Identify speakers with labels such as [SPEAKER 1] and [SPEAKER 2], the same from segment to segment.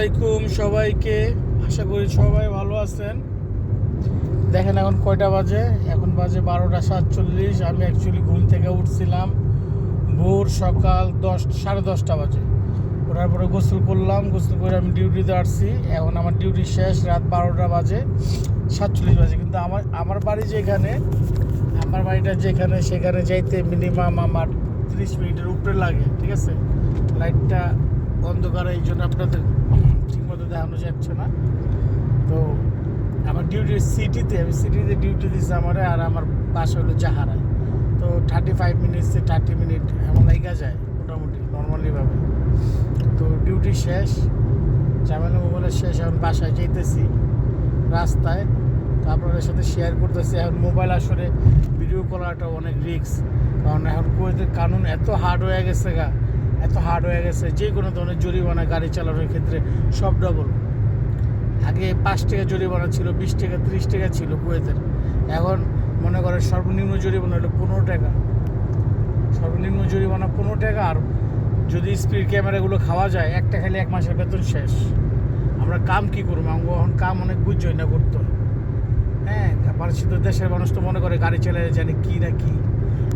[SPEAKER 1] আলাইকুম সবাইকে। আশা করি সবাই ভালো আছেন। দেখেন এখন কয়টা বাজে? এখন বাজে বারোটা সাতচল্লিশ। আমি অ্যাকচুয়ালি ঘুম থেকে উঠছিলাম ভোর সকাল দশ, সাড়ে দশটা বাজে। ওঠার পরে গোসল করলাম, গোসল করে আমি ডিউটিতে আসছি। এখন আমার ডিউটি শেষ, রাত বারোটা বাজে, সাতচল্লিশ বাজে। কিন্তু আমার আমার বাড়ি যেখানে, আমার বাড়িটা যেখানে, সেখানে যাইতে মিনিমাম আমার তিরিশ মিনিটের উপরে লাগে, ঠিক আছে? লাইটটা অন্ধকার এই জন্য আপনাদের ঠিকমতো দেখানো যাচ্ছে না। তো আমার ডিউটি সিটিতে আমি সিটিতে ডিউটি দিচ্ছে আমার আর আমার বাসা হলো জাহারায়। তো thirty five minutes thirty minute এমন লাইগা যায় মোটামুটি নর্মালিভাবে তো ডিউটি শেষ, ঝামেলা মোবাইলের শেষ, এখন বাসায় যেতেছি রাস্তায়। তো আপনাদের সাথে শেয়ার করতেছি, এখন মোবাইল আসলে ভিডিও করাটা অনেক রিস্ক কারণ এখন কুয়েতের কানুন এত হার্ড হয়ে গেছে গা। এত হার্ড হয়ে গেছে, যে কোনো ধরনের জরিমানা গাড়ি চালানোর ক্ষেত্রে সব ডবল আগে পাঁচ টাকা জরিমানা ছিল, বিশ টাকা, ত্রিশ টাকা ছিল কুয়েতের। এখন মনে করেন সর্বনিম্ন জরিমানা হলো পনেরো টাকা। সর্বনিম্ন জরিমানা পনেরো টাকা, আর যদি স্পিড ক্যামেরাগুলো খাওয়া যায়, একটা খালি এক মাসের বেতন শেষ। আমরা কাম কি করব? এখন কাম অনেক বুঝছই না করতে হয়। মানুষ দেশের মানুষ তো মনে করে গাড়ি চালায় জানে কি না কি।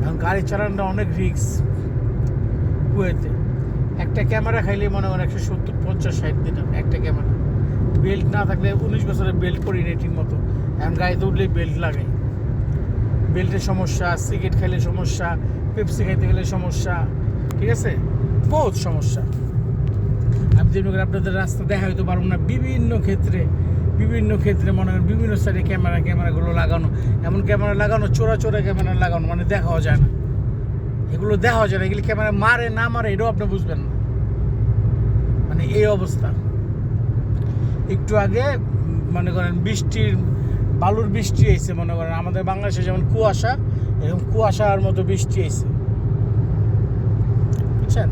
[SPEAKER 1] এখন গাড়ি চালানোটা অনেক রিস্ক কুয়েতে। একটা ক্যামেরা খাইলে মনে করেন একশো সত্তর, পঞ্চাশ, ষাট দিলাম একটা ক্যামেরা। বেল্ট না থাকলে উনিশ বছরে বেল্ট করি না ঠিক মতো এখন গাড়িতে উঠলেই বেল্ট লাগাই। বেল্টের সমস্যা, সিগারেট খাইলে সমস্যা, পেপসি খাইতে গেলে সমস্যা, ঠিক আছে? বহুত সমস্যা। আমি যেমনি করে আপনাদের রাস্তা দেখা হইতে পারব না। বিভিন্ন ক্ষেত্রে বিভিন্ন ক্ষেত্রে মনে করেন বিভিন্ন সাইডে ক্যামেরা, ক্যামেরাগুলো লাগানো। এমন ক্যামেরা লাগানো, চোরা চোরা ক্যামেরা লাগানো মানে দেখাও যায় না। এগুলো দেখাও যায় না, এগুলো ক্যামেরা মারে, না মারে, এটাও আপনি বুঝবেন না। মানে এই অবস্থা। একটু আগে, মনে করেন বৃষ্টির, বালুর বৃষ্টি এসে মনে করেন। আমাদের বাংলাদেশে যেমন কুয়াশা, এরকম কুয়াশার মতো বৃষ্টি এসে বুঝছেন?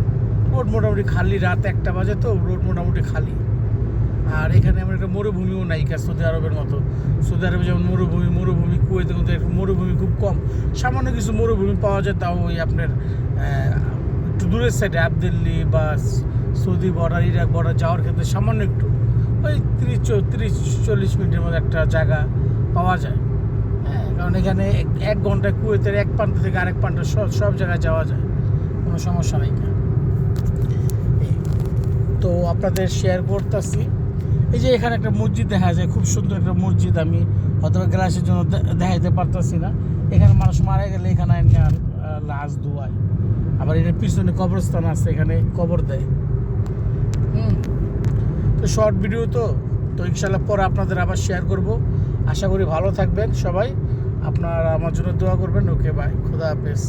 [SPEAKER 1] রোড মোটামুটি খালি, রাত একটা বাজে তো, রোড মোটামুটি খালি। আর এখানে আমার একটা মরুভূমিও নাই সৌদি আরবের মতো। সৌদি আরবে যেমন মরুভূমি মরুভূমি কুয়েতে একটু মরুভূমি খুব কম। সামান্য কিছু মরুভূমি পাওয়া যায়, তাও ওই আপনার একটু দূরের সাইডে আবদিল্লি বা সৌদি বর্ডার ইরাক বর্ডার যাওয়ার ক্ষেত্রে সামান্য একটু, ওই তিরিশ তিরিশ, চল্লিশ মিনিটের মধ্যে একটা জায়গা পাওয়া যায়। হ্যাঁ কারণ এখানে এক ঘন্টায় কুয়েতের এক প্রান্ত থেকে আরেক প্রান্ত সব সব জায়গায় যাওয়া যায়, কোনো সমস্যা নেই। তো আপনাদের শেয়ার করতেছি। এই যে এখানে একটা মসজিদ দেখা যায় খুব সুন্দর একটা মসজিদ আমি হয়তো গ্লাসের জন্য দেখাইতে পারতেছি না। এখানে মানুষ মারা গেলে এখানে লাশ ধোয়ায়। আবার এটার পিছনে কবরস্থান আছে এখানে কবর দেয়। হুম। তো শর্ট ভিডিও তো তো ইনশাল্লাহ পরে আপনাদের আবার শেয়ার করব। আশা করি ভালো থাকবেন সবাই। আপনারা আমার জন্য দোয়া করবেন। ওকে বাই খুদা হাফেজ।